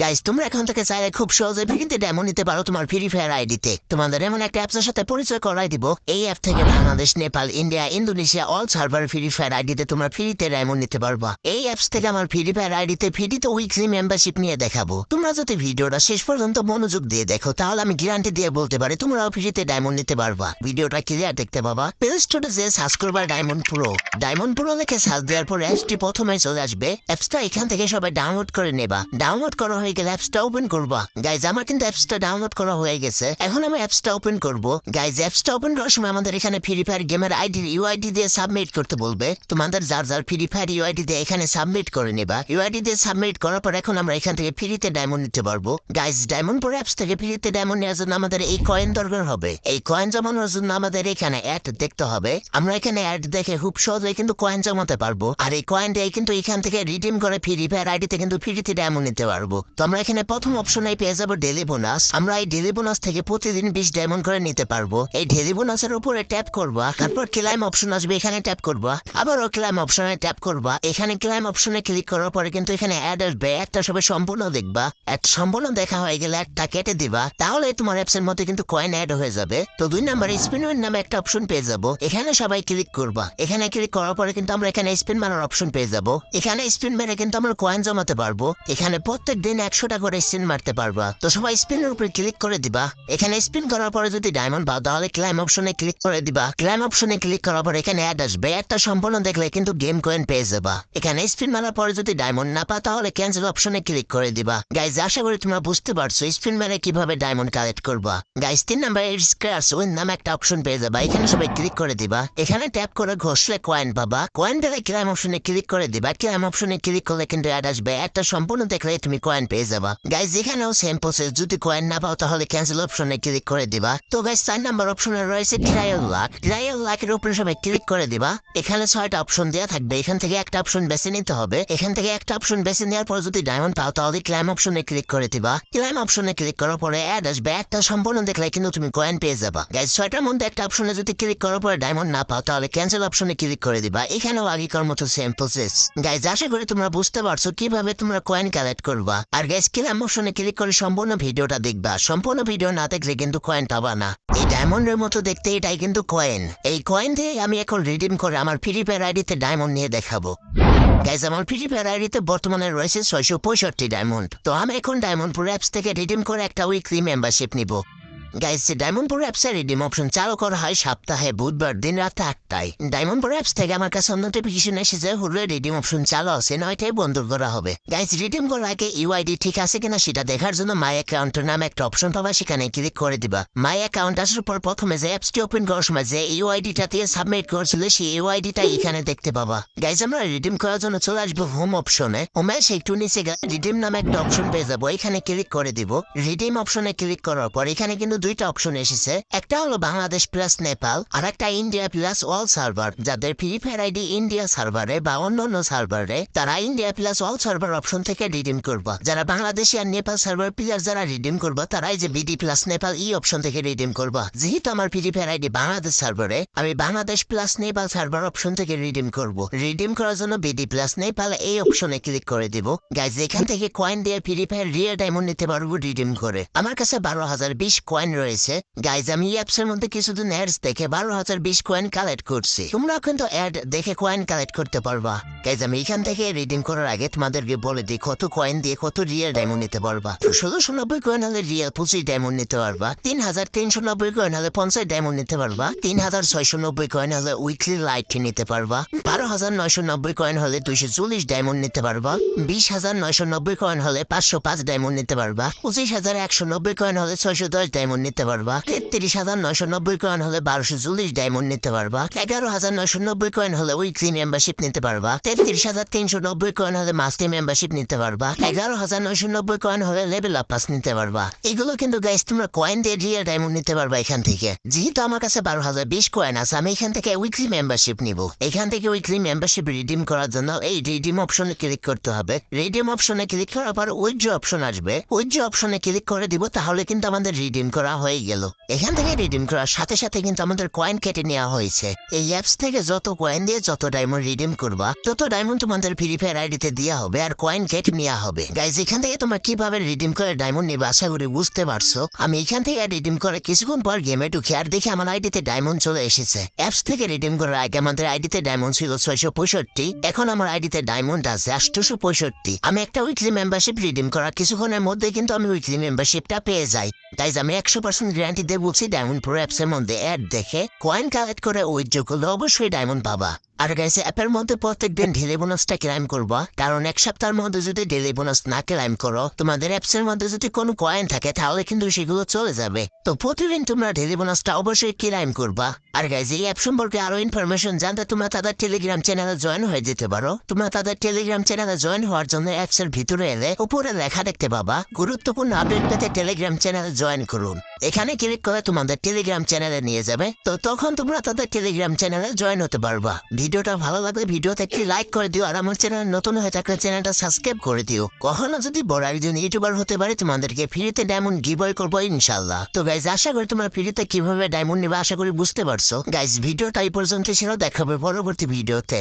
Guys তোমরা এখন থেকে চাইলে খুব সহজে ফ্রিতে ডেমো নিতে পারো তোমার ফ্রি ফায়ার আইডিতে তোমাদের এমন একটা অ্যাপসের সাথে পরিচয় করাই দিব। এই অ্যাপ থেকে Bangladesh Nepal India Indonesia all server Free Fire আইডিতে তোমরা ফ্রিতে ডেমো নিতে পারবা। এই অ্যাপস থেকে আমার ফ্রি ফায়ার আইডিতে ফ্রিতে উইকলি মেম্বারশিপ নিয়ে দেখাবো। তোমরা যদি ভিডিওটা শেষ পর্যন্ত মনোযোগ দিয়ে দেখো, তাহলে আমি গ্যারান্টি দিয়ে বলতে পারি তোমরাও ফ্রিতে ডায়মন্ড নিতে পারবা। ভিডিওটা ক্লিয়ার দেখতে পাবা। প্লে স্টোরে যে সার্চ করবা ডায়মন্ড প্রো ডায়মন্ড প্রো লেখে সার্চ দেওয়ার পর অ্যাপসটি প্রথমে চলে আসবে। অ্যাপসটা এখান থেকে সবাই ডাউনলোড করে নেবা। ডাউনলোড করা হয়ে গেলে অ্যাপসটা ওপেন করবা। গাইজ আমার কিন্তু অ্যাপসটা ডাউনলোড করা হয়ে গেছে। এখন আমি অ্যাপসটা ওপেন করব। গাইজ অ্যাপসটা ওপেন করার সময় আমাদের এখানে ফ্রি ফায়ার গেমের আইডি ইউআইডি দিয়ে সাবমিট করতে বলবে। তোমাদের যার যার ফ্রি ফায়ার ইউআইডি দিয়ে এখানে সাবমিট করে নেবা। ইউআইডি দিয়ে সাবমিট করার পর এখন আমরা এখান থেকে ফ্রিতে ডায়মন্ড নিতে পারব। গাইজ ডায়মন্ড প্রো অ্যাপস থেকে ফ্রিতে ডায়মন্ড নেওয়ার জন্য আমাদের এই কয়েন দরকার হবে। এই কয়েন জমানোর জন্য আমাদের এখানে অ্যাড দেখতে হবে। আমরা এখানে অ্যাড দেখে খুব সহজে কিন্তু কয়েন জমাতে পারব। আর এই কয়েন দিয়ে কিন্তু এখান থেকে রিডিম করে ফ্রি ফায়ার আইডিতে কিন্তু ফ্রিতে ডায়মন্ড নিতে পারব। তো আমরা এখানে প্রথম অপশনে পেয়ে যাব ডেলি বোনাস আমরা এই ডেলি বোনাস থেকে প্রতিদিন বিশ ডায়মন্ড করে নিতে পারব। এই ডেলি বোনাসের উপরে ট্যাপ করবা, তারপর ক্লাইম অপশন আসবে, এখানে ট্যাপ করবা। আবারও ক্লাইম অপশনে ট্যাপ করবা। এখানে ক্লাইম অপশনে ক্লিক করার পরে কিন্তু এখানে অ্যাড আসবে একটা সবে সম্পূর্ণ দেখবা। এক সম্পূর্ণ দেখা হয়ে গেলে একটা কেটে দিবা। তাহলে তোমার অ্যাপসের মধ্যে কিন্তু কয়েন অ্যাড হয়ে যাবে। তো দুই নাম্বারে স্পিনের নামে একটা অপশন পেয়ে যাব। এখানে সবাই ক্লিক করবা। এখানে ক্লিক করার পরে কিন্তু আমরা এখানে স্পিন মারার অপশন পেয়ে যাব। এখানে স্পিন মেরে কিন্তু আমরা কয়েন জমাতে পারব। এখানে প্রত্যেক দিন একশোটা করে স্পিন মারতে পারবা। তো সবাই স্পিনের উপরে ক্লিক করে দিবা। এখানে স্পিন করার পরে যদি ডায়মন্ড পাও, তাহলে ক্লাইম অপশনে ক্লিক করে দিবা। ক্লাইম অপশনে ক্লিক করার পরে এখানে অ্যাড আসবে। একটা সম্পূর্ণ দেখলে কিন্তু গেম কয়েন পেয়ে যাবা। এখানে স্পিন মারার পরে যদি ডায়মন্ড না পাও, তাহলে ক্যান্সেল অপশনে ক্লিক করে দিবা। গাইজ আশা করি তোমরা বুঝতে পারছ স্পিন মেরে কীভাবে ডায়মন্ড কালেক্ট করবা। গাইজ তিন নাম্বার স্ক্র্যাচ উইন নামে একটা অপশন পেয়ে যাবা। এখানে সবাই ক্লিক করে দিবা। এখানে ট্যাপ করে ঘষলে কয়েন পাবা। কয়েন পেলে ক্লাইম অপশনে ক্লিক করে দিবা। ক্লাইম অপশনে ক্লিক করলে কিন্তু অ্যাড আসবে। একটা সম্পূর্ণ দেখলে তুমি কয়েন পেয়ে যাবা। গাইজ এখানেও সেম প্রসেস যদি কয়েন না পাও, তাহলে ক্যান্সেল অপশনে ক্লিক করে দিবা। তো গাইজ চার নাম্বার অপশনে রয়েছে ট্রায়াল লাক ট্রায়াল লাকের উপরে সবাই ক্লিক করে দিবা। এখানে ছয়টা অপশন দেওয়া থাকবে। এখান থেকে একটা অপশন বেছে নিতে হবে। এখান থেকে একটা অপশন বেছে নেওয়ার পর যদি ডায়মন্ড পাও, তাহলে ক্লাইম অপশনে ক্লিক করে দিবা। ক্লাইম অপশনে ক্লিক করার পরে অ্যাড আসবে একটা সম্পূর্ণ দেখলে কিন্তু তুমি কয়েন পেয়ে যাবা। গাইজ ছয়টার মধ্যে একটা অপশনে যদি ক্লিক করার পরে ডায়মন্ড না পাও, তাহলে ক্যান্সেল অপশনে ক্লিক করে দিবা। এখানেও আগেকার মতো সেম প্রসেস গাইজ আশা করি তোমরা বুঝতে পারছ কীভাবে তোমরা কয়েন কালেক্ট করবা। আর গাইজ আমার অপশনে ক্লিক করে সম্পূর্ণ ভিডিওটা দেখবা। সম্পূর্ণ ভিডিও না দেখলে কিন্তু কয়েন পাবা না। এই ডায়মন্ডের মতো দেখতে এটাই কিন্তু কয়েন এই কয়েন দিয়ে আমি এখন রিডিম করে আমার ফ্রি ফায়ার আইডিতে ডায়মন্ড নিয়ে দেখাবো। গাইজ আমার ফ্রি ফায়ার আইডিতে বর্তমানে রয়েছে ছয়শো পঁয়ষট্টি ডায়মন্ড তো আমি এখন ডায়মন্ড পুরো অ্যাপস থেকে রিডিম করে একটা উইকলি মেম্বারশিপ নিব। গাইজ ডায়মন্ড পুরো অ্যাপসে রিডিম অপশন চালু করা হয় সপ্তাহে, বুধবার দিন রাত আটটায়। ডায়মন্ড পুরো অ্যাপস থেকে আমার কাছে নোটিফিকেশন এসেছে হলে রিডিম অপশন চালু আছে নয়টাই বন্ধ করা হবে। গাইজ রিডিম করার আগে ইউআইডি ঠিক আছে কিনা সেটা দেখার জন্য মাই অ্যাকাউন্টের নামে একটা অপশন পাবা, সেখানে ক্লিক করে দিবা। মাই অ্যাকাউন্ট আসার পর প্রথমে যে অ্যাপসটি ওপেন করার সময় যে ইউআইডিটা দিয়ে সাবমিট করেছিল, সেই ইউআইডিটা এখানে দেখতে পাবা। গাইজ আমরা রিডিম করার জন্য চলে আসব হোম অপশনে হোমে সেই একটু নিচে রিডিম নামে একটা অপশন পেয়ে যাব, এখানে ক্লিক করে দিব। রিডিম অপশনে ক্লিক করার পর এখানে কিন্তু দুইটা অপশন এসেছে। একটা হলো বাংলাদেশ প্লাস নেপাল আর একটা ইন্ডিয়া প্লাস অল সার্ভার যাদের ফ্রি ফায়ার আইডি ইন্ডিয়া সার্ভারে বা অন্যান্য সার্ভারে তারা India plus all server option থেকে রিডিম করবা। যারা বাংলাদেশি আর নেপাল সার্ভার প্লেয়ার যারা রিডিম করবা তারাই যে বিডি প্লাস নেপাল ই অপশন থেকে রিডিম করবা। যেহেতু আমার ফ্রি ফায়ার আইডি বাংলাদেশ সার্ভারে আমি Bangladesh plus Nepal server option থেকে রিডিম করব। রিডিম করার জন্য বিডি প্লাস নেপাল এই অপশনে ক্লিক করে দিব। গাইজ এখান থেকে কয়েন দিয়ে ফ্রি ফায়ার রিয়েল ডায়মন্ড নিতে পারব রিডিম করে। আমার কাছে বারো হাজার বিশ কয়েন রয়েছে। গাইজ আমি অ্যাপসের মধ্যে কিছুদিন অ্যাডস দেখে বারো হাজার বিশ কয়েন কালেক্ট করছি। তোমরা কিন্তু অ্যাড দেখে কয়েন কালেক্ট করতে পারবা। গাইজ আমি এখান থেকে রিডিম করার আগে তোমাদেরকে বলে দিই, কত কয়েন দিয়ে কত রিয়েল ডায়মন্ড নিতে পারবা। ষোলোশো নব্বই কয়েন হলে রিয়েল পঁচিশ ডায়মন্ড নিতে পারবা। তিন হাজার তিনশো নব্বই কয়েন হলে পঞ্চাশ ডায়মন্ড নিতে পারবা। তিন হাজার ছয়শো নব্বই কয়েন হলে উইকলি লাইট নিতে পারবা। বারো হাজার নয়শো নব্বই কয়েন হলে দুইশো চল্লিশ ডায়মন্ড নিতে পারবা। বিশ হাজার নয়শো নব্বই কয়েন হলে পাঁচশো পাঁচ ডায়মন্ড নিতে পারবা। পঁচিশ হাজার একশো নব্বই কয়েন হলে ছয়শো দশ ডায়মন্ড নিতে পারবা। তেত্রিশ হাজার নয়শো নব্বই কয়েন হলে বারোশো চল্লিশ ডায়মন্ড নিতে পারবা। এগারো হাজার নয়শো নব্বই কয়েন হলে উইকলি মেম্বারশিপ নিতে পারবা। তেত্রিশ হাজার তিনশো নব্বই কয়েন হলে মাস্টার মেম্বারশিপ নিতে পারবা। এগারো হাজার নয়শো নব্বই কয়েন হলে লেভেল আপ পাস নিতে পারবা। এগুলো কিন্তু গাইস তোমরা কয়েন দিয়ে রিয়েল ডায়মন্ড নিতে পারবা এখান থেকে। যেহেতু আমার কাছে বারো হাজার বিশ কয়েন আছে, আমি এখান থেকে উইকলি মেম্বারশিপ নিব। এখান থেকে উইকলি মেম্বারশিপ রিডিম করার জন্য এই রিডিম অপশনে ক্লিক করতে হবে। রিডিম অপশনে ক্লিক করার পর উইথড্র অপশন আসবে। উইথড্র অপশনে ক্লিক করে দিব, তাহলে কিন্তু আমাদের রিডিম করা করা হয়ে গেল। এখান থেকে রিডিম করার সাথে সাথে কিন্তু আমাদের কয়েন কেটে নেওয়া হয়েছে। এই অ্যাপস থেকে যত কয়েন দিয়ে যত ডায়মন্ড রিডিম করবা, তত ডায়মন্ড তোমাদের ফ্রি ফায়ার আইডিতে দেওয়া হবে আর কয়েন কেটে নেওয়া হবে। গাইজ এখান থেকে তোমরা কীভাবে রিডিম করে ডায়মন্ড নিবে আশা করি বুঝতে পারছ। আমি এখান থেকে রিডিম করে কিছুক্ষণ পর গেমে ঢুকে আর দেখি আমার আইডিতে ডায়মন্ড চলে এসেছে। অ্যাপস থেকে রিডিম করার আগে আমাদের আইডিতে ডায়মন্ড ছিল ছয়শো পঁয়ষট্টি, এখন আমার আইডিতে ডায়মন্ড আছে আটশোশো পঁয়ষট্টি। আমি একটা উইকলি মেম্বারশিপ রিডিম করার কিছুক্ষণের মধ্যে কিন্তু আমি উইকলি মেম্বারশিপটা পেয়ে যাই। তাই আমি একশো পার্সেন্ট গ্যারান্টি দিয়ে বলছি ডায়মন্ড প্রো অ্যাপসের মধ্যে অ্যাড দেখে কয়েন কালেক্ট করে উইথড্র করলে অবশ্যই ডায়মন্ড পাবা। আর গাইছে অ্যাপের মধ্যে প্রত্যেকদিন ডেলি বোনাসটা ক্লাইম করবা। কারণ এক সপ্তাহের মধ্যে যদি ডেলি বোনাস না ক্লাইম করো, তোমাদের অ্যাপসের মধ্যে যদি কোনো কয়েন থাকে, তাহলে কিন্তু সেগুলো চলে যাবে। তো প্রতিদিন তোমরা ডেলি বোনাসটা অবশ্যই ক্লাইম করবা। আর গাইজ এই অ্যাপ সম্পর্কে আরও ইনফরমেশন জানতে তোমরা তাদের টেলিগ্রাম চ্যানেলে জয়েন হয়ে যেতে পারো। তোমরা তাদের টেলিগ্রাম চ্যানেলে জয়েন হওয়ার জন্য অ্যাপস এর ভিতরে এলে, উপরে লেখা দেখতে পাবা। গুরুত্বপূর্ণ আপডেট পেতে টেলিগ্রাম চ্যানেলে জয়েন করুন। এখানে ক্লিক করে তোমাদের টেলিগ্রাম চ্যানেলে নিয়ে যাবে? তো তখন তোমরা তাদের টেলিগ্রাম চ্যানেলে জয়েন হতে পারবা। ভিডিওটা ভালো লাগলে ভিডিওতে একটি লাইক করে দিও, আর আমার চ্যানেল নতুন হয়ে থাকলে চ্যানেলটা সাবস্ক্রাইব করে দিও। কখনো যদি বড় একজন ইউটিউবার হতে পারে, তোমাদেরকে ফ্রিতে ডায়মন্ড গিভওয়ে করব ইনশাল্লাহ তো গাইজ আশা করি তোমরা ফ্রিতে কীভাবে ডায়মন্ড নেবে, আশা করি বুঝতে পারছ। গাইজ ভিডিওটা এই পর্যন্ত ছিল, দেখাবে পরবর্তী ভিডিওতে।